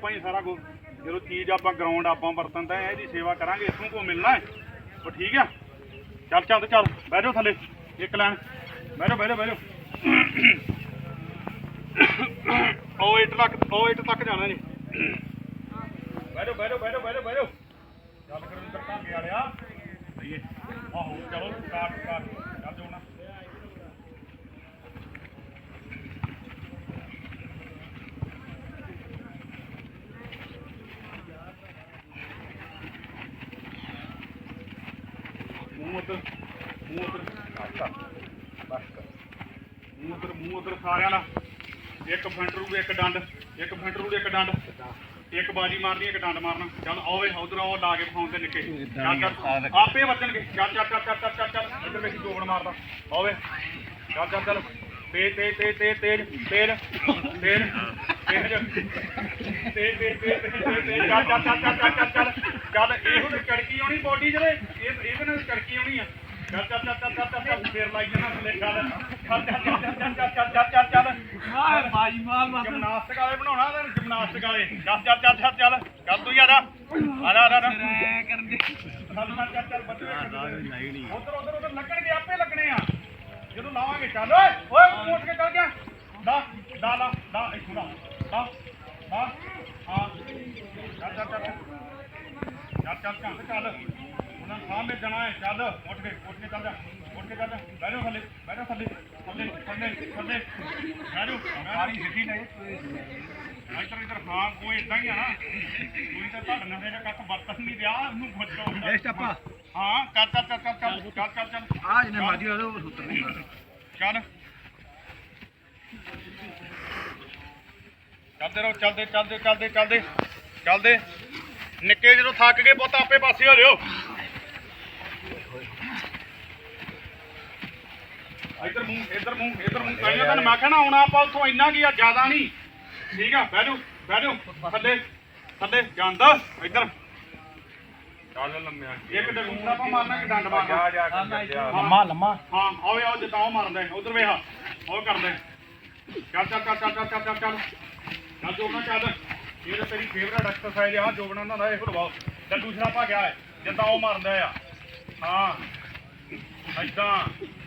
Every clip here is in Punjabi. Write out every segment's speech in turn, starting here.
ਆਪਾਂ ਹੀ ਸਾਰਾ ਕੁਝ ਜਦੋਂ ਚੀਜ਼ ਆਪਾਂ ਗਰਾਊਂਡ ਆਪਾਂ ਵਰਤਨ ਤਾਂ ਇਹਦੀ ਸੇਵਾ ਕਰਾਂਗੇ, ਇਥੋਂ ਕੋ ਮਿਲਣਾ ਹੈ। ਉਹ ਠੀਕ ਆ ਚੱਲ ਚੱਲ ਚੱਲ, ਬਹਿ ਜਾਓ ਥੱਲੇ। ਇੱਕ ਲੈਣ ਬਹਿ ਜਾਓ ਬਹਿ ਜਾਓ ਬਹਿ ਜਾਓ। ਉਹ ਇੱਟ ਤੱਕ, ਉਹ ਇੱਟ ਤੱਕ ਜਾਣਾ ਜੀ। ਬਹਿ ਜਾਓ ਬਹਿ ਜਾਓ ਬਹਿ ਜਾਓ ਬਹਿ ਜਾਓ ਬਹਿ ਜਾਓ। ਚੱਲ ਕਰੋ ਇੱਧਰ ਭਾਂਗੇ ਵਾਲਿਆ। ਸਹੀ ਹੈ ਆਹੋ, ਚਲੋ ਸਟਾਰਟ ਸਟਾਰਟ ਚੱਲ ਜਾਓ ਨਾ ਮੂੰਹ ਉੱਧਰ ਮੂੰਹ ਉੱਧਰ ਬਸ ਕਰ ਬਸ ਕਰ ਮੂੰਹ ਉੱਧਰ ਮੂੰਹ ਉੱਧਰ ਸਾਰਿਆਂ ਦਾ ਇੱਕ ਫੰਟਰੂ ਇੱਕ ਡੰਡ ਇੱਕ ਫੰਟਰੂ ਇੱਕ ਡੰਡ ਇੱਕ ਬਾਜੀ ਮਾਰਨੀ ਇੱਕ ਡੰਡ ਮਾਰਨਾ ਚੱਲ ਆਵੇ ਉਧਰ ਉਹ ਲਾ ਕੇ ਫੋਨ ਤੇ ਨਿੱਕੇ ਚੱਲ ਚੱਲ ਆਪੇ ਵੱਜਣਗੇ ਚੱਲ ਚੱਲ ਚੱਲ ਚੱਲ ਚੱਲ ਚੱਲ ਇੱਧਰ ਵੇਖੀ ਜੋਬਣ ਮਾਰਦਾ ਆਵੇ ਚੱਲ ਚੱਲ ਚੱਲ ਤੇਜ਼ ਤੇਜ਼ ਤੇਜ਼ ਤੇਜ਼ ਤੇਜ਼ ਤੇਜ਼ ਤੇਜ਼ ਤੇਜ਼ ਤੇਜ਼ ਤੇਜ਼ ਤੇਜ਼ ਚੱਲ ਚੱਲ ਚੱਲ ਚੱਲ ਚੱਲ ਚੱਲ ਇਹੋ ਕੜਕੀ ਆਉਣੀ ਬੋਡੀ ਜਿਹੜੇ ਨਾਲ ਕੜਕੀ ਆਉਣੀ ਆ ਚੱਲ ਚੱਲ ਚੱਲ ਚੱਲ ਚੱਲ ਚੱਲ ਫੇਰ ਲਾਈ ਜਣਾ ਥੱਲੇ ਚੱਲ ਚੱਲ ਚੱਲ ਚੱਲ ਚੱਲ ਚੱਲ ਚੱਲ ਚੱਲ ਚੱਲ ਮਾਰ ਬਾਜੀ ਮਾਰ ਮਾਰ ਜਿਮਨਾਸਟਿਕ ਵਾਲੇ ਬਣਾਉਣਾ ਤੇ ਜਿਮਨਾਸਟਿਕ ਵਾਲੇ ਚੱਲ ਚੱਲ ਚੱਲ ਚੱਲ ਚੱਲ ਚੱਲ ਤੂੰ ਯਾਰ ਆ ਜਾ ਆ ਜਾ ਐ ਕਰਨ ਦੇ ਚੱਲ ਚੱਲ ਚੱਲ ਚੱਲ ਬੱਚੇ ਉਧਰ ਉਧਰ ਉਧਰ ਲੱਗਣਗੇ ਆਪੇ ਲੱਗਣੇ ਆ ਜਦੋਂ ਲਾਵਾਂਗੇ ਚੱਲ ਓਏ ਓਏ ਕੇ ਚੱਲ ਗਿਆ ਦਾ ਦਾ ਲਾ ਦਾ ਇੱਥੋਂ ਦਾ ਦਾ ਦਾ ਹਾਂ ਚੱਲ ਚੱਲ ਚੱਲ ਚੱਲ ਚੱਲ ਚੱਲ ਚੱਲ ਜਾਣਾ ਹੈ ਚੱਲ ਉੱਠ ਕੇ ਉੱਠ ਕੇ ਚੱਲ ਜਾ ਉੱਠ ਕੇ ਚੱਲ ਜਾ ਬਹਿ ਜਾਓ ਥੱਲੇ ਬਹਿ ਜਾਓ ਥੱਲੇ ਥੱਲੇ ਥੱਲੇ ਥੱਲੇ ਬਹਿ ਜਾਓ ਸਾਰੀ ਸਿੱਧੀ ਨਹੀਂ ਇੱਧਰ ਇੱਧਰ ਹਾਂ ਕੋਈ ਇਦਾਂ ਹੀ ਆ ਨਾ। ਕੋਈ ਤਾਂ ਤੁਹਾਡੇ ਨਾਲ ਜਿਹੜਾ ਕੱਖ ਵਰਤਨ ਨਹੀਂ ਰਿਹਾ ਉਹਨੂੰ ਖੋਜੋ ਬੈਸਟ ਆਪਾਂ। ਹਾਂ ਚੱਲ ਚੱਲ ਚੱਲ ਚੱਲ ਚੱਲ ਚੱਲ ਚੱਲ ਚੱਲ। ਆ ਜਿਹਨੇ ਮਾਜੀ ਉਹ ਸੁੱਤਰ ਨਹੀਂ। ਚੱਲ। ਚੱਲਦੇ ਰਹੋ ਚੱਲਦੇ ਚੱਲਦੇ ਚੱਲਦੇ ਚੱਲਦੇ ਚੱਲਦੇ। ਨਿੱਕੇ ਜਦੋਂ ਥੱਕ ਗਏ ਪੁੱਤ ਆਪੇ ਪਾਸੇ ਹੋ ਜਾਓ ਇੱਧਰ ਮੂੰਹ ਇੱਧਰ ਮੂੰਹ ਇੱਧਰ ਮੂੰਹ। ਕਾਈਆਂ ਤਾਂ ਮੈਂ ਕਹਿਣਾ ਆਉਣਾ ਆਪਾਂ ਉੱਥੋਂ ਇੰਨਾ ਕੀ ਆ ਜ਼ਿਆਦਾ ਨਹੀਂ। ਠੀਕ ਆ ਬਹਿ ਜਾਓ ਬਹਿ ਜਾਓ। ਥੱਲੇ ਥੱਲੇ ਜਾਂਦਾ ਇੱਧਰ। ਚੱਲ ਲੰਮਿਆ। ਇੱਕ ਡੰਡ ਆਪਾਂ ਮਾਰਨਾ ਕਿ ਡੰਡ ਮਾਰਨਾ। ਜਾ ਜਾ ਲੰਮਾ ਲੰਮਾ। ਹਾਂ ਆਵੇ ਆਓ ਜਿੱਦਾਂ ਉਹ ਮਾਰਦਾ। ਉਧਰ ਵੇਖ ਉਹ ਕਰਦਾ। ਚੱਲ ਚੱਲ ਚੱਲ ਚੱਲ ਚੱਲ ਚੱਲ ਚੱਲ ਚੱਲ। ਜੋਬਣਾ ਚੱਲ। ਇਹ ਤਾਂ ਤੇਰੀ ਫੇਵਰਟ ਐਕਸਰਸਾਈਜ਼ ਆ ਜੋਬਣਾ ਦਾ ਇਹ ਭਰਵਾਓ ਤੇ ਦੂਸਰਾ ਭਾ ਗਿਆ ਹੈ ਜਿੱਦਾਂ ਉਹ ਮਾਰਦਾ ਆ। ਹਾਂ ਏਦਾਂ।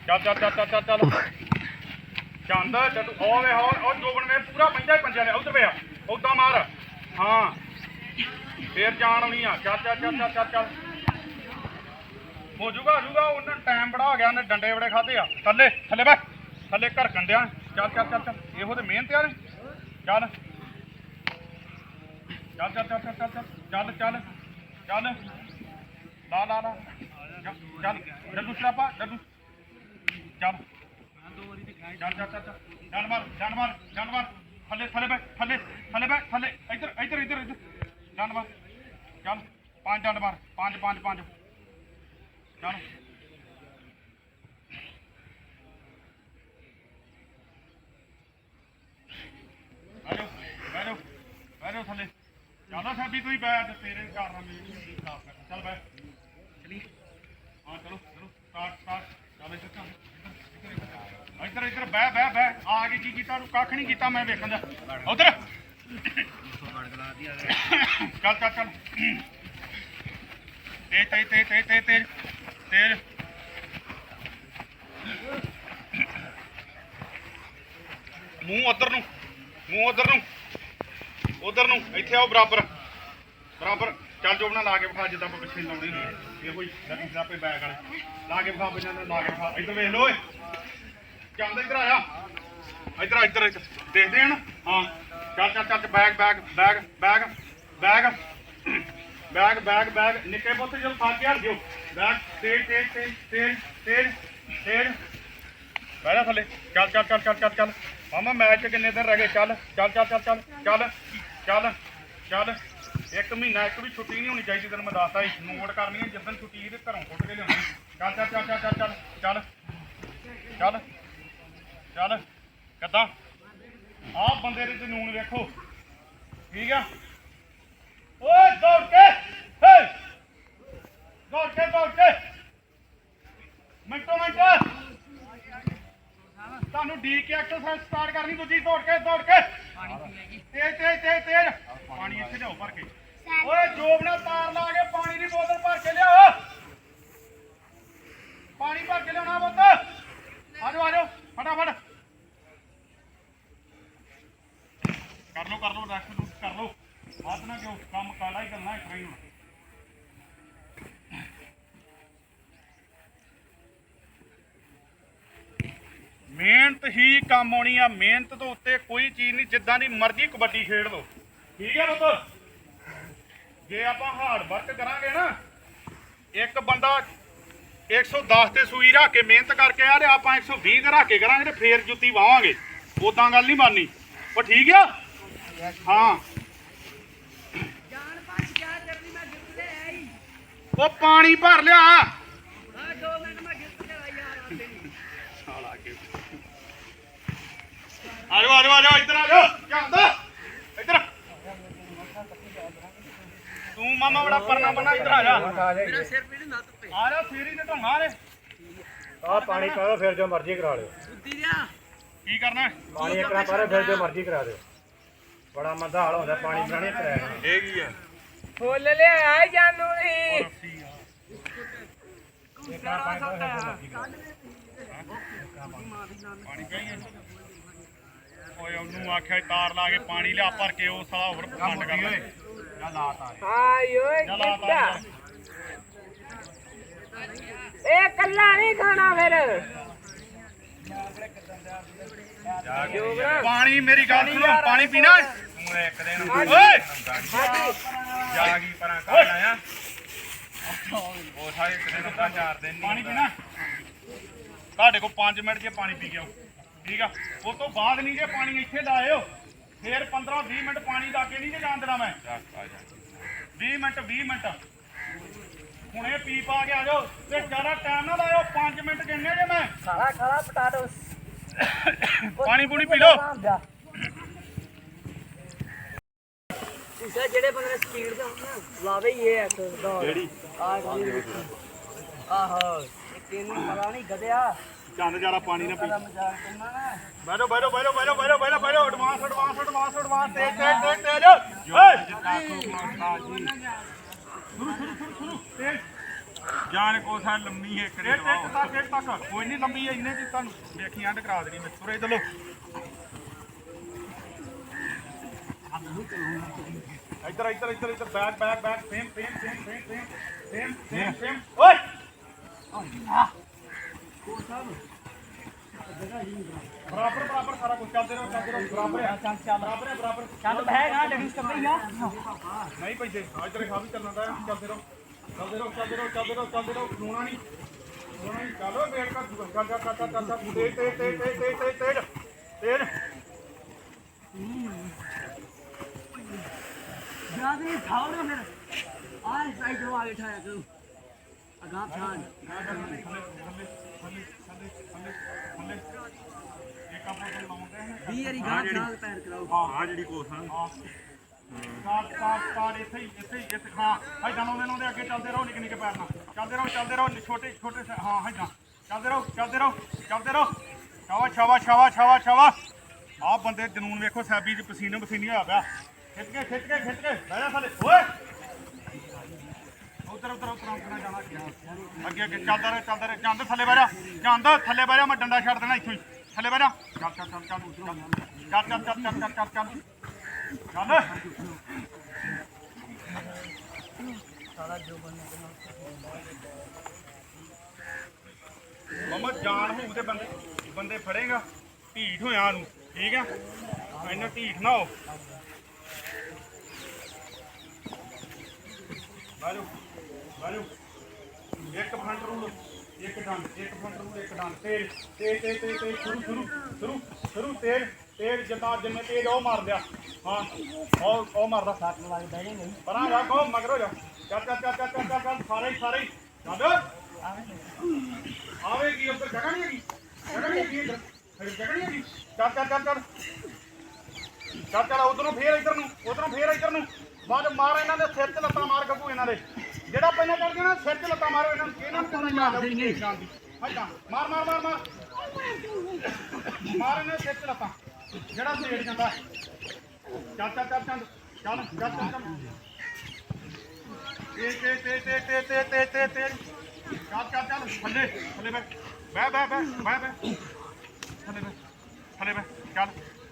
ਚੱਲ ਚੱਲ ਚੱਲ ਚੱਲ ਚੱਲ ਚੱਲ ਚੰਦ ਜਦ ਉਹ ਵੇ ਉਹ ਉਹ ਜੋਬਣ ਵੇ ਪੂਰਾ ਪੰਜਾ ਹੀ ਪੰਜਾ ਲਿਆ ਉਧਰ ਵੇ ਉਦਾਂ ਮਾਰ ਹਾਂ ਫੇਰ ਜਾਣ ਆਉਣੀ ਆ ਚੱਲ ਚੱਲ ਚੱਲ ਚੱਲ ਚੱਲ ਚੱਲ ਹੋ ਜੂਗਾ ਜੂਗਾ ਉਹਨਾਂ ਟਾਈਮ ਬੜਾ ਗਿਆ ਉਹਨੇ ਡੰਡੇ ਬੜੇ ਖਾਦੇ ਆ ਥੱਲੇ ਥੱਲੇ ਬੈ ਥੱਲੇ ਘਰ ਕੰਡਿਆ ਚੱਲ ਚੱਲ ਚੱਲ ਚੱਲ ਇਹੋ ਤੇ ਮਿਹਨਤ ਆ ਨੇ ਚੱਲ ਚੱਲ ਚੱਲ ਚੱਲ ਚੱਲ ਚੱਲ ਚੱਲ ਚੱਲ ਚੱਲ ਲਾ ਲਾ ਲਾ ਚੱਲ, ਚੱਲ ਡੱਡੂ ਸਲਾਪਾ ਡੱਡੂ ਚੱਲ ਚੱਲ ਚੱਲ ਚੱਲ ਚੱਲ ਮਾਰ ਚੱਲ ਮਾਰ ਚੱਲ ਮਾਰ। ਥੱਲੇ ਥੱਲੇ ਬੈ ਥੱਲੇ ਥੱਲੇ ਬੈ ਥੱਲੇ। ਇੱਧਰ ਇੱਧਰ ਇੱਧਰ ਇੱਧਰ। ਚੱਲ ਮਾਰ ਚੱਲ ਪੰਜ ਡੰਡ ਮਾਰ ਪੰਜ ਪੰਜ ਪੰਜ। ਚੱਲ ਆਜੋ ਬੈਠੋ ਬੈਠੋ ਥੱਲੇ। ਚੱਲ ਸਾਬੀ ਹੀ ਬੈਠ ਤੇਰੇ ਕਾਰਨ ਮੇਰੀ ਸਾਫ਼ ਕਰ ਚੱਲ ਬੈ ਚਲੀ ਹਾਂ ਚਲੋ ਚਲੋ। ਸਟਾਰਟ ਸਟਾਰਟ ਚੱਲ ਇੱਧਰ ਚੱਲ ਇੱਧਰ, ਇੱਧਰ ਬਹਿ ਬਹਿ ਬਹਿ ਆ ਕੇ ਕੀ ਕੀਤਾ ਤੂੰ ਕੱਖ ਨਹੀਂ ਕੀਤਾ ਮੈਂ ਵੇਖਣ ਦਾ ਉਧਰ ਚੱਲ ਚੱਲ ਚੱਲ ਤੇ ਤੇ ਤੇ ਤੇ ਤੇ ਤੇ ਤੇ ਮੂੰਹ ਉਧਰ ਨੂੰ ਮੂੰਹ ਉਧਰ ਨੂੰ ਉਧਰ ਨੂੰ ਇੱਥੇ ਆਓ ਬਰਾਬਰ ਬਰਾਬਰ ਚੱਲ ਜੋ ਬਣਾ ਲਾ ਕੇ ਵਿਖਾ ਜਿੱਦਾਂ ਆਪਾਂ ਪਿੱਛੇ ਲਾਉਣੀ ਹੁੰਦੀ ਇਹ ਕੋਈ ਲੱਗੀ ਜਾਪੇ ਬੈਗ ਵਾਲੇ ਲਾ ਕੇ ਵਿਖਾ ਬਿਨਾਂ ਲਾ ਕੇ ਵਿਖਾ ਇੱਧਰ ਵੇਖ ਲੋ ਓਏ ਚੱਲ ਇੱਧਰ ਆਇਆ ਇੱਧਰ ਆ, ਇੱਧਰ ਇੱਧਰ ਦੇਖਦੇ ਹਨ ਹਾਂ ਚੱਲ ਚੱਲ ਚੱਲ bag bag bag bag bag bag bag bag ਨਿੱਕੇ ਪੁੱਤ ਜਦੋਂ ਫਸ ਗਿਆ ਦਿਓ ਬੈਗ ਤੇਜ਼ ਤੇਜ਼ ਤੇਜ਼ ਤੇਜ਼ ਤੇਜ਼ ਤੇਜ਼ ਬਹਿ ਜਾ ਥੱਲੇ ਚੱਲ ਚੱਲ ਚੱਲ ਚੱਲ ਚੱਲ ਚੱਲ ਮਾਮਾ ਮੈਚ 'ਚ ਕਿੰਨੇ ਦਿਨ ਰਹਿ ਗਏ ਚੱਲ ਚੱਲ ਚੱਲ ਚੱਲ ਚੱਲ ਚੱਲ ਚੱਲ ਚੱਲ ਇੱਕ ਮਹੀਨਾ ਇੱਕ ਵੀ ਛੁੱਟੀ ਨਹੀਂ ਹੋਣੀ ਚਾਹੀਦੀ ਤੈਨੂੰ ਮੈਂ ਦੱਸਦਾ ਸੀ ਨੋਟ ਕਰਨੀ ਹੈ ਜਿੱਦਣ ਛੁੱਟੀ ਤੇ ਘਰੋਂ ਫੁੱਟ ਕੇ ਲਿਆਉਣੀ ਚੱਲ ਚੱਲ ਚੱਲ ਚੱਲ ਚੱਲ ਚੱਲ ਚੱਲ ਚੱਲ ਕਿੱਦਾਂ ਆਹ ਬੰਦੇ ਦੇ ਜਨੂਨ ਵੇਖੋ। ਠੀਕ ਆ? ਓਏ ਦੌੜ ਕੇ ਹੇ! ਦੌੜ ਕੇ ਦੌੜ ਕੇ ਮਿੰਟੋ ਮਿੰਟ। ਤੁਹਾਨੂੰ ਡੀ ਕੇ ਐਕਸਰਸਾਈਜ਼ ਸਟਾਰਟ ਕਰਨੀ ਦੂਜੀ ਦੌੜ ਕੇ ਦੌੜ ਕੇ ਤੇਜ਼ ਤੇਜ਼ ਤੇਜ਼ ਤੇਜ਼ ਪਾਣੀ ਇੱਥੇ ਲਿਆਓ ਭਰ ਕੇ। ਓਏ ਜੋਬ ਨਾਲ ਤਾਰ ਲਾ ਕੇ ਪਾਣੀ ਦੀ ਬੋਤਲ ਭਰ ਕੇ ਲਿਆਓ। ਪਾਣੀ ਭਰ ਕੇ ਲਿਆਉਣਾ ਪੁੱਤ। ਆ ਜਾਓ ਆ ਜਾਓ। ਫਟਾਫਟ। ਕਰ ਲਓ ਕਰ ਲਓ, ਰੈਸਟ ਨੂੰ ਕਰ ਲਓ। ਹੱਥ ਨਾ ਕਿਉਂ, ਕੰਮ ਕਾਲਾ ਹੀ ਕਰਨਾ ਇੱਕ ਵਾਰੀ ਹੁਣ। ਮਿਹਨਤ ਹੀ ਕੰਮ ਆਉਣੀ ਆ, ਮਿਹਨਤ ਤੋਂ ਉੱਤੇ ਕੋਈ ਚੀਜ਼ ਨਹੀਂ, ਜਿੱਦਾਂ ਦੀ ਮਰਜ਼ੀ ਕਬੱਡੀ ਖੇਡ ਲਓ। ਠੀਕ ਹੈ ਪੁੱਤ? ਜੇ ਆਪਾਂ ਹਾਰਡ ਵਰਕ ਕਰਾਂਗੇ ਨਾ, ਇੱਕ ਬੰਦਾ 110 ਤੇ ਸੂਈ ਰੱਖ ਕੇ ਮਿਹਨਤ ਕਰਕੇ ਆ, ਤੇ ਆਪਾਂ 120 ਤੇ ਰੱਖ ਕੇ ਕਰਾਂਗੇ ਤੇ ਫੇਰ ਜੁੱਤੀ ਵਾਵਾਂਗੇ। ਉਦਾਂ ਗੱਲ ਨਹੀਂ ਬਣਨੀ। ਉਹ ਠੀਕ ਆ? ਹਾਂ। ਜਾਨ ਪਾਸ ਕਿਆ ਕਰਨੀ ਮੈਂ ਗਿਫਟ ਲੈ ਆਈ। ਉਹ ਪਾਣੀ ਭਰ ਲਿਆ। ਆ 2 ਮਿੰਟ ਮੈਂ ਗਿਫਟ ਲੈ ਆਈ ਯਾਰ ਉਹਦੇ ਲਈ ਸਾਲਾ ਕੇ ਆ ਜਾਓ ਆ ਜਾਓ ਆ ਜਾਓ ਇੱਧਰ ਆ ਜਾਂਦਾ ਇੱਧਰ। ਤੂੰ ਮਾਮਾ ਬੜਾ ਪਰਨਾ ਬਣਾ ਇੱਧਰ ਆ ਜਾ। ਮੇਰਾ ਸਿਰ ਪੀੜ ਨਾ ਤੁੱਪੇ ਆ ਜਾ ਫੇਰੀ ਤੇ ਢੋਂਗਾ ਰੇ ਆ ਪਾਣੀ ਦਿਓ ਫਿਰ ਜੋ ਮਰਜ਼ੀ ਕਰਾ ਲਿਓ। ਬੁੱਧੀ ਰਿਆ। ਕੀ ਕਰਨਾ ਹੈ? ਪਾਣੀ ਇੱਕ ਨਾ ਪਾਰੇ ਫਿਰ ਜੋ ਮਰਜ਼ੀ ਕਰਾ ਦਿਓ ਬੜਾ ਮੰਦਾ ਹਾਲ ਹੁੰਦਾ ਪਾਣੀ ਪੀਣੇ ਕਰਾਇਆ ਇਹ ਕੀ ਆ? ਫੁੱਲ ਲੈ ਆਈ ਜਾਨੂ ਨਹੀਂ ਪਾਣੀ ਚਾਹੀਏ ਓਏ ਉਹਨੂੰ ਆਖਿਆ ਸੀ ਤਾਰ ਲਾ ਕੇ ਪਾਣੀ ਲਿਆ ਭਰ ਕੇ ਉਹ ਸਾਲਾ ਹੋਰ ਪਖੰਡ ਕਰ ਲੈ ਜਾ ਲਾ ਤਾਰ ਹਾਏ ਓਏ ਜਾ ਲਾ ਤਾਰ ਇਹ ਕੱਲਾ ਨਹੀਂ ਖਾਣਾ ਫਿਰ। ਪਾਣੀ ਮੇਰੀ ਗੱਲ ਸੁਣੋ ਪਾਣੀ ਪੀਣਾ? ਇੱਕ ਦਿਨ ਓਏ! ਜਾ ਗਈ ਪਰਾਂ ਕਰ ਆਇਆ? ਉਹ ਸਾਰੇ ਇੱਕ ਦਿਨ ਹੁੰਦਾ ਚਾਰ ਦਿਨ ਪਾਣੀ ਪੀਣਾ? ਤੁਹਾਡੇ ਕੋਲ 5 ਮਿੰਟ ਜੇ ਪਾਣੀ ਪੀ ਗਿਓ ਠੀਕ ਆ? ਉਸ ਤੋਂ ਬਾਅਦ ਨਹੀਂ ਜੇ ਪਾਣੀ ਇੱਥੇ ਲਾਇਓ ਫੇਰ 15 20 ਮਿੰਟ ਪਾਣੀ ਲਾ ਕੇ ਨਹੀਂ ਜੇ ਜਾਣ ਦੇਣਾ ਮੈਂ। 20 ਮਿੰਟ 20 ਮਿੰਟ। ਹੁਣੇ ਪੀ ਪਾ ਕੇ ਆ ਜਾਓ ਤੇ ਜ਼ਿਆਦਾ ਟਾਈਮ ਨਾ ਲਾਇਓ 5 ਮਿੰਟ ਗਿਣਨੇ ਜੇ ਮੈਂ। ਸਾਰਾ ਖਾਲਾ ਪਟਾਟੋ। ਪਾਣੀ ਪੂਣੀ ਪੀ ਲਓ। ਤੁਸੀਂ ਜਿਹੜੇ ਬੰਦੇ ਸਪੀਡ ਤੇ ਹੁੰਦੇ ਲਾਵੇ ਹੀ ਇਹ ਇੱਕ ਦੌੜ। ਜਿਹੜੀ ਆ ਗਈ ਆਹੋ ਇਹ ਤੈਨੂੰ ਪਤਾ ਨਹੀਂ ਗਧਿਆ। ਚੰਦ ਜ਼ਿਆਦਾ ਪਾਣੀ ਨਾ ਪੀ। ਤੇਰਾ ਮਜ਼ਾਕ ਕਰਨਾ ਨਾ। ਬੈਠੋ ਬੈਠੋ ਬੈਠੋ ਬੈਠੋ ਬੈਠੋ ਬੈਠੋ ਬੈਠੋ ਐਡਵਾਂਸ ਐਡਵਾਂਸ ਐਡਵਾਂਸ ਐਡਵਾਂਸ ਤੇਜ਼ ਤੇਜ਼ ਤੇਜ਼ ਤੇਜ਼। ਓਏ ਸ਼ੁਰੂ ਸ਼ੁਰੂ ਸ਼ੁਰੂ ਸ਼ੁਰੂ ਤੇਜ਼। ਜਾਨ ਕੋਸਾ ਲੰਮੀ ਹੈ ਤੱਕ ਤੱਕ ਕੋਈ ਨਹੀਂ ਲੰਬੀ ਹੈ ਇੰਨੇ ਚ ਤੁਹਾਨੂੰ ਵੇਖੀ ਐਂਡ ਕਰਾ ਦੇਣੀ ਮੈਂ ਤੁਰੇ ਚਲੋ। ਇੱਧਰ ਇੱਧਰ ਇੱਧਰ ਇੱਧਰ back back back same same same same same same same same ਓਏ! ਬਰਾਬਰ ਬਰਾਬਰ ਸਾਰਾ ਕੁਝ ਚੱਲਦੇ ਰਹੋ ਚੱਲਦੇ ਰਹੋ ਬਰਾਬਰ ਹੈ। ਚੱਲ ਚੱਲ। ਬਰਾਬਰ ਹੈ ਬਰਾਬਰ। ਚੱਲ ਬਹਿ ਗਾ ਡੈਡੀ ਸਟੱਪਈਆ ਨਹੀਂ ਪੈਂਦੇ ਇੱਧਰ ਖਾ ਵੀ ਚੱਲਣਾ ਦਾ ਚੱਲਦੇ ਰਹੋ। ਚੱਲਦੇ ਰਹੋ ਚੱਲਦੇ ਰਹੋ ਚੱਲਦੇ ਰਹੋ ਚੱਲਦੇ ਰਹੋ। ਰੋਣਾ ਨਹੀਂ। ਰੋਣਾ ਨਹੀਂ। ਚਲੋ ਵੇਟ ਕਰ ਚੱਲ ਚੱਲ ਚੱਲ ਚੱਲ ਚੱਲ। ਚੱਲ ਤੇਜ਼ ਤੇਜ਼ ਤੇਜ਼ ਤੇਜ਼ ਤੇਜ਼ ਖਾਓ ਨਾ ਫਿਰ ਆਹ ਸਾਈਡ ਤੋਂ ਆਗੇ ਠਾਇਆ ਕਰੋ ਅਗਾਹ ਫਾਨ ਥੱਲੇ ਥੱਲੇ ਥੱਲੇ ਥੱਲੇ ਥੱਲੇ ਥੱਲੇ ਇੱਕ ਆਪਾਂ ਨੂੰ ਲਾਉਂਦੇ ਹਾਂ ਵੀ ਯਾਰੀ ਗਾਹ ਨਾਲ ਪੈਰ ਕਰਾਓ ਆ ਜਿਹੜੀ ਕੋਸਾ ਹਾਂ ਕਾਟ ਕਾਟ ਕਾਟ ਇੱਥੇ ਹੀ ਇੱਥੇ ਹੀ ਇੱਥੇ ਹਾਂ ਹਾਈਦਾਂ ਲਾਉਂਦੇ ਲਾਉਂਦੇ ਅੱਗੇ ਚੱਲਦੇ ਰਹੋ ਨਿੱਕੇ ਨਿੱਕੇ ਪੈਰ ਨਾਲ ਚੱਲਦੇ ਰਹੋ ਚੱਲਦੇ ਰਹੋ ਛੋਟੇ ਛੋਟੇ ਹਾਂ ਹਾਈਦਾਂ ਚੱਲਦੇ ਰਹੋ ਚੱਲਦੇ ਰਹੋ ਚੱਲਦੇ ਰਹੋ ਸ਼ਾਵਾ ਸ਼ਾਵਾ ਸ਼ਾਵਾ ਸ਼ਾਵਾ ਸ਼ਾਵਾ ਆਹ ਬੰਦੇ ਜਨੂਨ ਵੇਖੋ ਸੈਬੀ ਚ ਪਸੀਨੇ ਪਸੀਨੇ ਹੋਇਆ ਪਿਆ ਖਿੱਚ ਕੇ ਖਿੱਚ ਕੇ ਖਿੱਚ ਕੇ। ਬਹਿ ਜਾ ਓਏ। ਉਧਰ ਉਧਰ ਉਧਰ ਉਧਰ ਜਾਣਾ। ਅੱਗੇ ਅੱਗੇ। ਚੱਲਦਾ ਰਹੇ ਚੱਲਦਾ ਰਹੇ। ਚੰਦ, ਥੱਲੇ ਬਹਿ ਜਾ। ਥੱਲੇ ਬਹਿ ਮੈਂ ਡੰਡਾ ਛੱਡ ਦੇਣਾ ਇੱਥੋਂ ਹੀ। ਥੱਲੇ ਬਹਿ ਜਾ। ਚੱਲ ਚੱਲ ਚੱਲ ਚੱਲ ਚੱਲ ਚੱਲ ਚੱਲ ਚੱਲ ਚੱਲ ਚੱਲ ਚੱਲ। ਚੱਲ। ਮਮਾ, ਜਾਨ ਹੋਊ ਤੇ ਬੰਦੇ ਬੰਦੇ ਫੜੇਗਾ। ਢੀਠ ਹੋਇਆ ਨੂੰ। ਠੀਕ ਆ? ਇੰਨਾ ਢੀਠ ਨਾ ਹੋ। ਬਾਜੋ ਬਾਜੋ। ਇੱਕ ਫਰੰਟ ਰੂਲ ਇੱਕ ਡੰਡ ਇੱਕ ਫਰੰਟ ਰੂਲ ਇੱਕ ਡੰਡ ਤੇਜ਼ ਤੇਜ਼ ਤੇਜ਼ ਤੇਜ਼ ਤੇਜ਼। ਸ਼ੁਰੂ ਸ਼ੁਰੂ ਸ਼ੁਰੂ ਸ਼ੁਰੂ। ਤੇਜ਼ ਤੇਜ਼, ਜਿੰਨਾ, ਜਿੰਨੇ ਤੇਜ਼ ਉਹ ਮਾਰ ਦਿਆ ਹਾਂ, ਉਹ ਉਹ ਮਾਰਦਾ ਸੱਤ ਲਵਾਈ ਬਹਿ ਜਾਏਗਾ ਪਰਾਂ ਜਾ ਕੋ ਮਗਰੋ ਜਾ। ਚੱਲ ਚੱਲ ਚੱਲ ਚੱਲ ਚੱਲ ਚੱਲ ਸਾਰੇ ਸਾਰੇ। ਚੱਲ। ਆਵੇਗੀ ਉੱਧਰ ਜਗ੍ਹਾ ਨਹੀਂ ਹੈਗੀ? ਜਗ੍ਹਾ ਨਹੀਂ ਹੈਗੀ ਇੱਧਰ। ਫਿਰ ਜਗ੍ਹਾ ਨਹੀਂ ਹੈਗੀ? ਚੱਲ ਚੱਲ ਚੱਲ ਚੱਲ। ਚੱਲ ਚੱਲ, ਉਧਰੋਂ ਫੇਰ ਇੱਧਰ ਨੂੰ, ਉਧਰੋਂ ਫੇਰ ਇੱਧਰ ਨੂੰ। ਬਾਅਦ ਮਾਰ ਇਹਨਾਂ ਦੇ ਸਿਰ 'ਚ ਲੱਤਾਂ ਮਾਰ ਗੱਗੂ ਇਹਨਾਂ ਦੇ। ਜਿਹੜਾ ਪਹਿਲਾਂ ਚੜ ਗਿਆ ਨਾ ਸਿਰ 'ਚ ਲੱਤਾਂ ਮਾਰੋ ਇਹਨਾਂ ਨੂੰ। ਇਹਨਾਂ ਨੂੰ ਮਾਰ ਦੇਣਗੇ। ਹਾਂ ਮਾਰ ਮਾਰ ਮਾਰ ਮਾਰ। ਮਾਰ ਇਹਨਾਂ ਦੇ ਸਿਰ 'ਚ ਲੱਤਾਂ। ਜਿਹੜਾ ਸੇੜ ਜਾਂਦਾ। ਚੱਲ ਚੱਲ ਚੱਲ ਚੱਲ। ਚੱਲ ਚੱਲ ਚੱਲ ਤੇ ਤੇ ਤੇ ਤੇ ਤੇ ਤੇ ਤੇ ਤੇ ਤੇ ਚੱਲ ਚੱਲ ਚੱਲ। ਥੱਲੇ ਥੱਲੇ ਬੈ ਬੈ ਬੈ ਬੈ ਬੈ ਥੱਲੇ ਬੈ ਥੱਲੇ ਬੈ ਚੱਲ।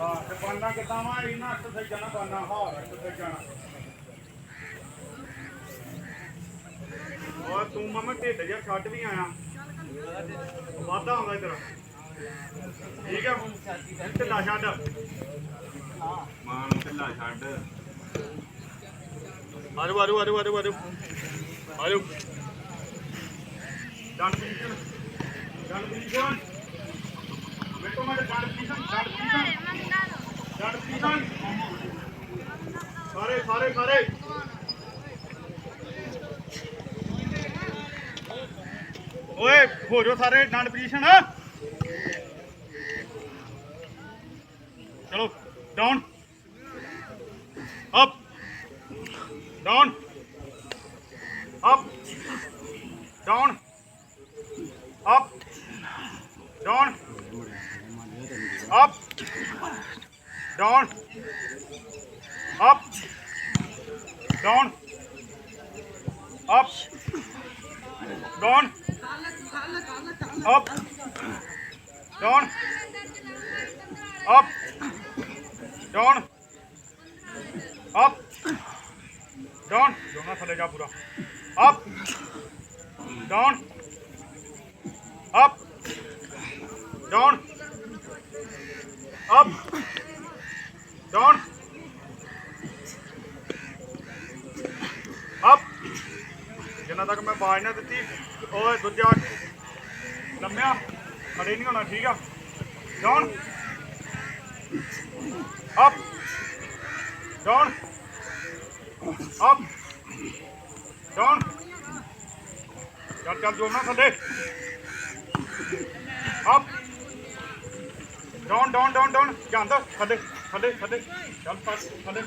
ਹਾਂ, ਤੇ ਬਣਨਾ ਕਿੱਦਾਂ ਵਾ? ਇਹਨਾਂ ਐਕਸਰਸਾਈਜ਼ਾਂ ਨਾਲ ਬਣਨਾ ਹਾਰ ਐਕਸਰਸਾਈਜ਼ਾਂ ਨਾਲ ਓਏ ਤੂੰ ਮਮਾ ਢਿੱਡ ਜਿਹਾ ਛੱਡ ਵੀ ਆਇਆ। ਵਾਧਾ ਆਉਂਦਾ ਇਧਰ ਠੀਕ ਆ ਢਿੱਲਾ ਛੱਡ। ਮਾਂ ਨੂੰ ਢਿੱਲਾ ਛੱਡ। ਆਜੋ ਆਜੋ ਆਜੋ ਆਜੋ ਆਜੋ। ਆਜੋ। ਡਨ ਡਨ ਪੋਜੀਸ਼ਨ ਵੇਖੋ ਮੈਂ ਡਨ ਪੋਜੀਸ਼ਨ ਡਨ ਪੋਜੀਸ਼ਨ ਡਨ ਪੋਜੀਸ਼ਨ ਸਾਰੇ ਸਾਰੇ ਸਾਰੇ ਓਏ ਹੋ ਜਾਓ ਸਾਰੇ ਡੰਡ ਪੋਜੀਸ਼ਨ ਚਲੋ down up down up down up down up, down, up, down, up, down, up, down, up, down, up, down, जोना थले जा पूरा, up, down, up, down. Up. Down. Up. ਜਿੰਨਾ ਤੱਕ ਮੈਂ ਆਵਾਜ਼ ਨਾ ਦਿੱਤੀ ਓਏ ਦੂਜਾ ਲੰਮਿਆ, ਖੜੇ ਨਹੀਂ ਹੋਣਾ, ਠੀਕ ਆ? Down up down up down ਚੱਲ ਚੱਲ, ਜੋੜਨਾ ਥੱਲੇ। Up down down down down क्या दो थले थले थले चल पास थले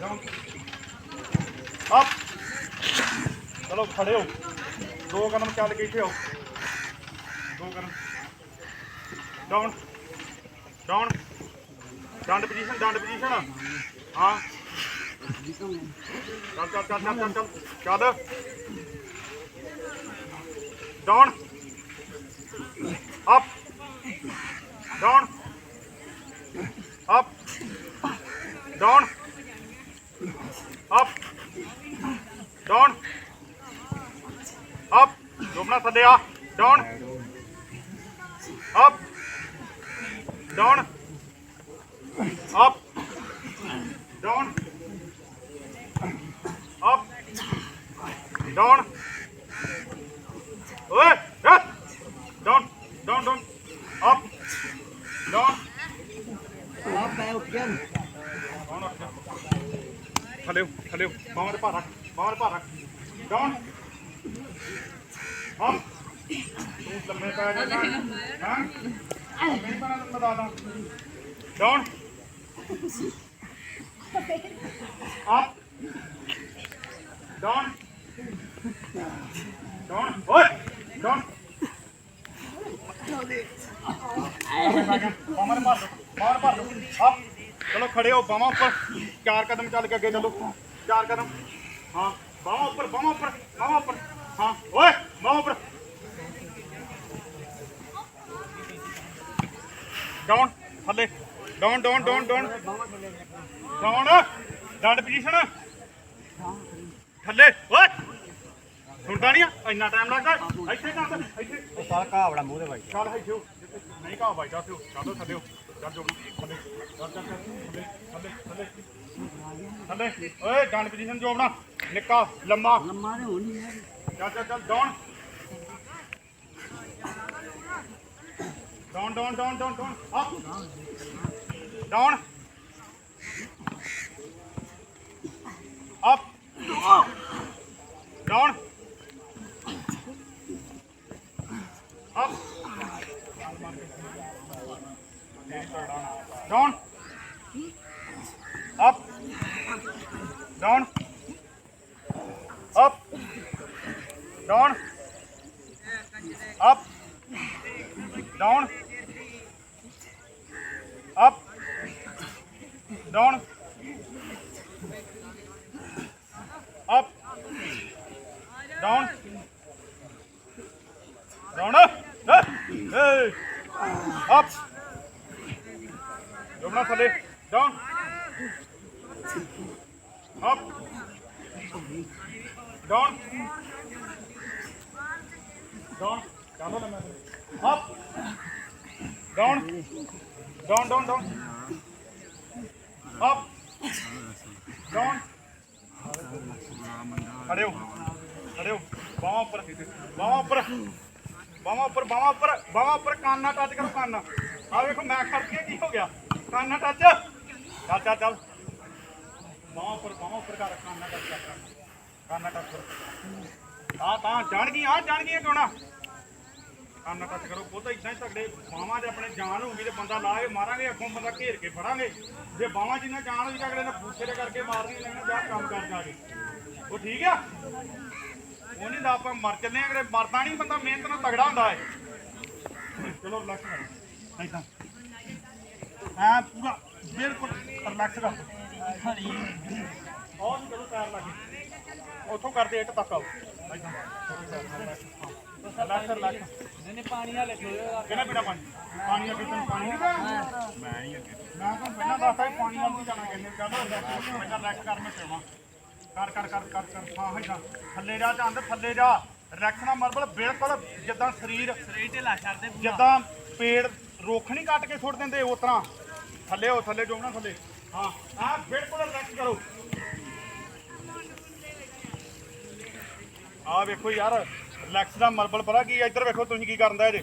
डाउन अप चलो खड़े हो दो कदम चल के इतने हो दो कदम डाउन डाउन डांड पोजीशन डांड पोजीशन हाँ चल चल चल चल चल चल चल down up down. Up. Down. Up. Down. Up. ਜੋਬਨਾ ਥੱਲੇ ਆ। Down. Up. Down. Up. Down. Up. Down. ਓਏ। ਲੋ ਆ ਪੈ ਉੱਠਿਆ ਕੌਣ ਉੱਠਿਆ ਥੱਲੇ ਥੱਲੇ ਬਾਹਰ ਭਾ ਰੱਖ ਬਾਹਰ ਭਾ ਰੱਖ। ਡਾਉਨ ਹਮ ਤੂੰ ਲੰਮੇ ਪੈ ਜਾ ਹਾਂ ਮੈਂ ਤਾਂ ਲੰਮਾ ਦਾ ਦਾਂ ਡਾਉਨ ਅਪ ਡਾਉਨ ਡਾਉਨ ਓਏ! ਡਾਉਨ ਬਾਹਾਂ ਚਲੋ ਖੜੇ ਹੋ ਬਾਹਾਂ ਉੱਪਰ। ਚਾਰ ਕਦਮ ਚੱਲ ਕੇ ਅੱਗੇ ਚੱਲੋ। ਚਾਰ ਕਦਮ। ਹਾਂ ਬਾਹਾਂ ਉੱਪਰ ਬਾਹਾਂ ਉੱਪਰ ਬਾਹਾਂ ਉੱਪਰ। ਹਾਂ ਓਏ ਬਾਹਾਂ ਉੱਪਰ। ਡਾਊਨ ਥੱਲੇ। Down down down down down position ਥੱਲੇ ਓਏ। ਸੁਣਦਾ ਨਹੀਂ ਇੰਨਾ ਟਾਈਮ ਲੱਗਦਾ। ਇੱਥੇ ਕਰ ਇੱਥੇ। ਸਾਲ ਕਾਵੜਾ ਮੂੰਹ ਦੇ ਬਾਈ ਚੱਲ ਇੱਥੇ। ਨਹੀਂ ਕਾ ਬਾਈ ਜਾ ਸਿਓ ਚੱਲੋ ਥੱਲੇ ਹੋ ਚੱਲ ਜੋ ਥੱਲੇ। ਚੱਲ ਚੱਲ ਥੱਲੇ ਥੱਲੇ ਥੱਲੇ। ਥੱਲੇ। ਓਏ ਡੰਡ ਪੋਜੀਸ਼ਨ ਜੋ ਆਪਣਾ ਨਿੱਕਾ ਲੰਮਾ। ਲੰਮਾ ਤੇ ਹੋਣੀ ਹੈ। ਚੱਲ ਚੱਲ ਚੱਲ down down down down down down up down up up Down. Up. Down. Up. Down. Up. Down. Up. Down. Up. Down. Down. Up. Hey. Up Jamuna ਥੱਲੇ ਡਾਊਨ ਅਪ ਡਾਊਨ ਡਾਊਨ ਚਾਲੋ ਨਾ ਮੈਂ up down down down down up down ਖੜੇ ਹੋ ਖੜੇ ਹੋ ਬਾਹਾਂ ਉੱਪਰ ਬਾਹਾਂ ਉੱਪਰ ਬਾਹਾਂ ਉੱਪਰ ਬਾਹਾਂ ਉੱਪਰ ਬਾਹਾਂ ਉੱਪਰ, ਕੰਨ ਨਾਲ ਟੱਚ ਕਰੋ, ਕੰਨ। ਆ ਵੇਖੋ, ਮੈਂ ਖੜ ਕੇ ਕੀ ਹੋ ਗਿਆ? ਕੰਨ ਨਾਲ ਟੱਚ ਚੱਲ ਚੱਲ ਚੱਲ। ਬਾਹਾਂ ਉੱਪਰ ਬਾਹਾਂ ਉੱਪਰ ਕਰ, ਕੰਨ ਨਾਲ ਟੱਚ ਕਰ, ਕੰਨ। ਨਾਲ ਟੱਚ ਕਰੋ। ਆ ਤਾਂ ਜਾਣ ਗਈ ਆ ਜਾਣ ਗਈ ਕਿਉਂ ਨਾ? ਕੰਨ ਟੱਚ ਕਰੋ ਬਹੁਤਾ ਇਦਾਂ ਹੀ ਤਗੜੇ ਬਾਹਾਂ ਦੇ ਆਪਣੇ ਜਾਨ ਹੋਊਗੀ ਤੇ ਬੰਦਾ ਲਾ ਕੇ ਮਾਰਾਂਗੇ, ਅੱਗੋਂ ਬੰਦਾ ਘੇਰ ਕੇ ਫੜਾਂਗੇ। ਜੇ ਬਾਹਾਂ ਜਿੰਨਾ ਜਾਨ ਹੋਈ ਅਗਲੇ ਨੇ ਪੁੱਛੇ ਦੇ ਕਰਕੇ ਮਾਰਨੀ ਲੈਣਾ ਜਾ ਕੰਮ ਕਰ ਜਾ ਕੇ। ਉਹ ਠੀਕ ਆ? ਉਹ ਨਹੀਂ ਦਾ ਆਪਾਂ ਮਰ ਚੱਲੇ ਅਗਲੇ ਮਰਦਾ ਨਹੀਂ ਬੰਦਾ ਮਿਹਨਤ ਨਾਲ ਤਗੜਾ ਹੁੰਦਾ ਹੈ ਚਲੋ ਰਿਲੈਕਸ ਕਰ। ਐਦਾਂ ਐ ਪੂਰਾ ਬਿਲਕੁਲ ਰਿਲੈਕਸ ਕਰ ਹਰੀ ਔਰ ਚਲੋ ਪੈਰ ਲੱਗੇ ਉੱਥੋਂ ਕਰਦੇ ਇੱਟ ਤੱਕ ਆਓ। ਐਦਾਂ ਰਿਲੈਕਸ ਰਿਲੈਕਸ ਨਹੀਂ ਪਾਣੀ ਵਾਲੇ ਖੋਲੋ ਕਿਹਨੇ ਪੀਣਾ ਪਾਣੀ? ਪਾਣੀ ਅੱਗੇ ਤੈਨੂੰ ਪਾਣੀ ਨਹੀਂ ਮੈਂ ਨਹੀਂ ਅੱਗੇ ਮੈਂ ਤਾਂ ਪਹਿਲਾਂ ਦੱਸਦਾ ਪਾਣੀ ਵੱਲ ਨਹੀਂ ਜਾਣਾ ਕਿੰਨੇ ਕਹਿੰਦਾ ਪਹਿਲਾਂ ਰੈਕ ਕਰ ਮੈਂ ਪਿਆਵਾਂ ਕਰ ਕਰ ਕਰ ਕਰ ਕਰ ਹਾਂ ਹਾਂ ਥੱਲੇ ਜਾ ਚੰਦ ਥੱਲੇ ਜਾ। ਨਾਲ ਮਰਬਲ ਬਿਲਕੁਲ ਜਿੱਦਾਂ ਸਰੀਰ ਸਰੀਰ ਢਿੱਲਾ ਛੱਡਦੇ ਜਿੱਦਾਂ ਪੇੜ ਰੁੱਖ ਨਹੀਂ ਕੱਟ ਕੇ ਸੁੱਟ ਦਿੰਦੇ ਉਸ ਤਰ੍ਹਾਂ। ਥੱਲੇ ਹੋ ਥੱਲੇ ਜੋਗਣਾ ਥੱਲੇ। ਹਾਂ ਆ ਬਿਲਕੁਲ ਰਿਲੈਕਸ ਕਰੋ। ਆ ਵੇਖੋ ਯਾਰ ਰਿਲੈਕਸ ਦਾ ਮਰਬਲ ਪਤਾ ਕੀ? ਇੱਧਰ ਵੇਖੋ ਤੁਸੀਂ ਕੀ ਕਰਨ ਦਾ ਇਹਦੇ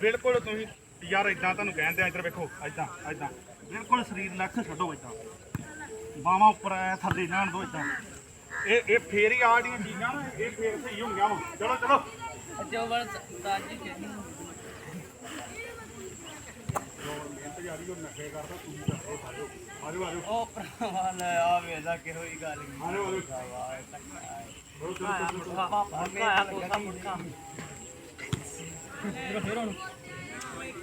ਬਿਲਕੁਲ ਤੁਸੀਂ ਯਾਰ ਇਦਾਂ ਤੁਹਾਨੂੰ ਕਹਿੰਦੇ ਆ ਇੱਧਰ ਵੇਖੋ ਇਦਾਂ ਇਦਾਂ ਬਿਲਕੁਲ ਸਰੀਰ ਰਿਲੈਕਸ ਛੱਡੋ ਇਦਾਂ ਬਾਹਾਂ ਉੱਪਰ ਐ ਥੱਲੇ ਜਾਣ ਦੋ ਇਦਾਂ ਇਹ ਇਹ ਫੇਰ ਹੀ ਆ ਜਿਹੜੀਆਂ ਚੀਜ਼ਾਂ ਨਾ ਇਹ ਫੇਰ ਸਹੀ ਹੋਣਗੀਆਂ ਵਾ। ਚਲੋ ਚਲੋ। ਜੋ ਬਲ ਦਾਜੀ ਕੇ ਤੇਰੀ ਉਹ ਨਖੇ ਕਰਦਾ ਤੂੰ ਵੀ ਕਰਦੇ ਸਾਜੋ ਆਜੋ ਆਜੋ ਉਹ ਭਰਾਵਾ ਲੈ ਆ ਵੇਲਾ ਕਿਹੋ ਹੀ। ਗੱਲ ਆਜੋ ਆਜੋ ਚਲੋ। ਚਲੋ ਚਲੋ ਪਾਪਾ ਮੇਰਾ ਕੋਸਾ ਮੁੱਕਾ ਉਹ ਬੜਾ ਨਹੀਂ ਆ ਇੱਕ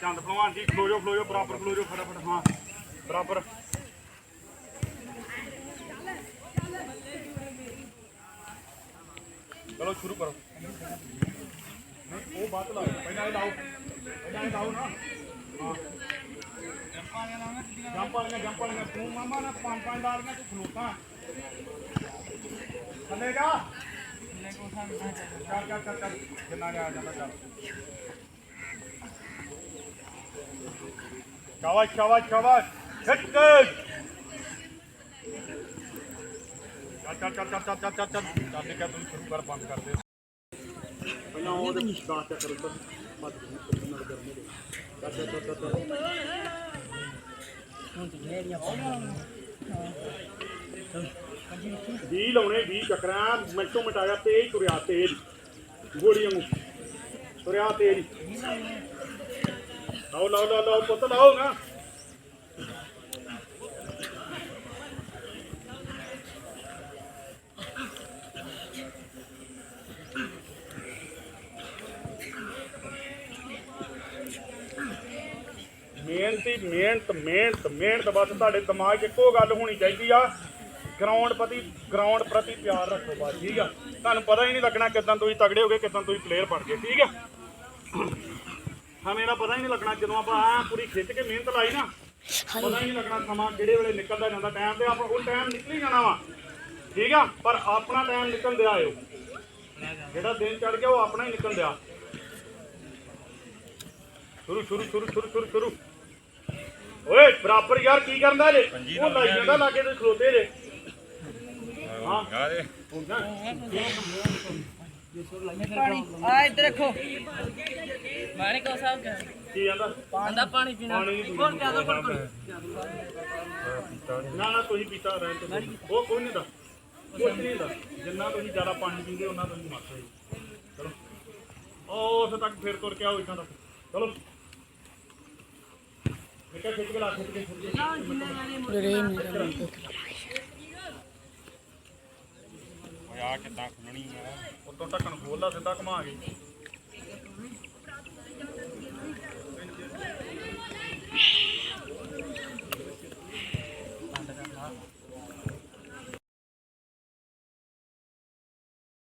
ਚੰਦ ਭਲਵਾਨ ਜੀ ਖਲੋ ਜਾਓ ਖਲੋ ਜਾਓ ਬਰਾਬਰ ਖਲੋ ਜਾਓ ਫਟਾਫਟ ਹਾਂ ਬਰਾਬਰ ਪੰਜ ਪੰਜ ਲਾਲੀਆਂ ਤੂੰ ਖਲੋਤਾ ਥੱਲੇ ਜਾ ਚੱਲ ਚੱਲ ਚੱਲ ਚੱਲ ਜਿੰਨਾ ਜਾ ਜਾਂਦਾ ਚੱਲ ਸ਼ਾਬਾਸ਼ ਸ਼ਾਬਾਸ਼ ਸ਼ਾਬਾਸ਼ ਛੱਟ ਚੱਲ ਚੱਲ ਚੱਲ ਚੱਲ ਚੱਲ ਚੱਲ ਚੱਲ ਚੱਲ ਚੱਲ ਲਿਖਿਆ ਤੂੰ ਸ਼ੁਰੂ ਕਰ ਬੰਦ ਕਰ ਦੇ ਪਹਿਲਾਂ ਉਹ ਦੇ ਦਾਸ ਚੱਕਰ ਉੱਪਰ ਮਤ ਨਾਲ ਕਰਨੇ ਦੇ ਚੱਲ ਚੱਲ ਚੱਲ ਚੱਲ ਵੀ ਲਾਉਣੇ 20 ਚੱਕਰਾਂ, ਮਿੰਟੋ ਮਿਟਾਇਆ ਤੇਜ਼ ਤੁਰਿਆ, ਤੇਜ਼। ਗੋਲੀਆਂ ਨੂੰ। ਤੁਰਿਆ ਤੇਜ਼। ਲਾਓ ਲਾਓ ਲਾਓ ਲਾਓ, ਪੁੱਤ, ਲਾਓ ਨਾ। ਮਿਹਨਤੀ ਮਿਹਨਤ ਮਿਹਨਤ ਮਿਹਨਤ ਬਸ ਤੁਹਾਡੇ ਦਿਮਾਗ 'ਚ ਇੱਕੋ ਗੱਲ ਹੋਣੀ ਚਾਹੀਦੀ ਆ। ਗਰਾਊਂਡ ਪ੍ਰਤੀ ਗਰਾਊਂਡ ਪ੍ਰਤੀ ਪਿਆਰ ਰੱਖੋ ਬਸ ਠੀਕ ਆ? ਤੁਹਾਨੂੰ ਪਤਾ ਹੀ ਨਹੀਂ ਲੱਗਣਾ ਕਿਦਾਂ ਤੁਸੀਂ ਤਗੜੇ ਹੋਗੇ ਕਿਦਾਂ ਤੁਸੀਂ ਪਲੇਅਰ ਬਣ ਗਏ ਠੀਕ ਆ? ਹਾਂ ਮੇਰਾ ਪਤਾ ਹੀ ਨਹੀਂ ਲੱਗਣਾ ਜਦੋਂ ਆਪਾਂ ਐਂ ਪੂਰੀ ਖਿੱਚ ਕੇ ਮਿਹਨਤ ਲਾਈ ਨਾ ਪਤਾ ਹੀ ਨਹੀਂ ਲੱਗਣਾ ਸਮਾਂ ਕਿਹੜੇ ਵੇਲੇ ਨਿਕਲਦਾ ਜਾਂਦਾ ਟਾਈਮ ਤੇ ਆਪਾਂ ਉਹ ਟਾਈਮ ਨਿਕਲ ਹੀ ਜਾਣਾ ਵਾ ਠੀਕ ਆ? ਪਰ ਆਪਣਾ ਟਾਈਮ ਨਿਕਲਦੇ ਆਇਓ ਜਿਹੜਾ ਦਿਨ ਚੜ ਗਿਆ ਉਹ ਆਪਣਾ ਹੀ ਨਿਕਲ ਲਿਆ ਸ਼ੁਰੂ ਸ਼ੁਰੂ ਸ਼ੁਰੂ ਸ਼ੁਰੂ ਸ਼ੁਰੂ ਸ਼ੁਰੂ। ਓਏ ਬਰਾਬਰ ਯਾਰ ਕੀ ਕਰਦਾ ਜੇ? ਉਹ ਲਾਈ ਜਾਂਦਾ ਲਾਗੇ ਤੇ ਖਲੋਤੇ ਜੇ। ਹਾਂ ਦੇ। ਨਾ ਪਾਣੀ ਆ ਇੱਧਰ ਦੇਖੋ ਮਾਣਿਕੋ ਸਾਹਿਬ ਕਾ ਜਾਂਦਾ ਆਂਦਾ ਪਾਣੀ ਪੀਣਾ। ਪਾਣੀ ਨਹੀਂ ਕੋਲ ਕਿਆ ਦੋ ਕੋਲ ਨਾ ਨਾ ਤੁਸੀਂ ਪੀਤਾ ਰਹਿਣ ਤੇ ਉਹ ਕੋਈ ਨਹੀਂ ਦਾ। ਕੁਛ ਨਹੀਂ ਦਾ। ਜਿੰਨਾ ਤੁਸੀਂ ਜ਼ਿਆਦਾ ਪਾਣੀ ਪੀਂਦੇ ਉਹਨਾਂ ਤੁਸੀਂ ਹੋਈ ਚਲੋ। ਉਹ ਉਸ ਤੱਕ ਫਿਰ ਤੁਰ ਕੇ ਆਓ ਇਥਾਂ ਤੱਕ। ਚਲੋ ਨਿਕਾ ਖਿੱਚ ਕੇ ਲਾ ਖਿੱਚ ਕੇ ਖਿੱਚ ਕੇ ਓਏ ਆ ਕਿੱਦਾਂ ਖੁੱਲਣੀ ਆ? ਉੱਤੋਂ ਢੱਕਣ ਖੋਲਦਾ ਸਿੱਧਾ ਘੁਮਾ ਕੇ।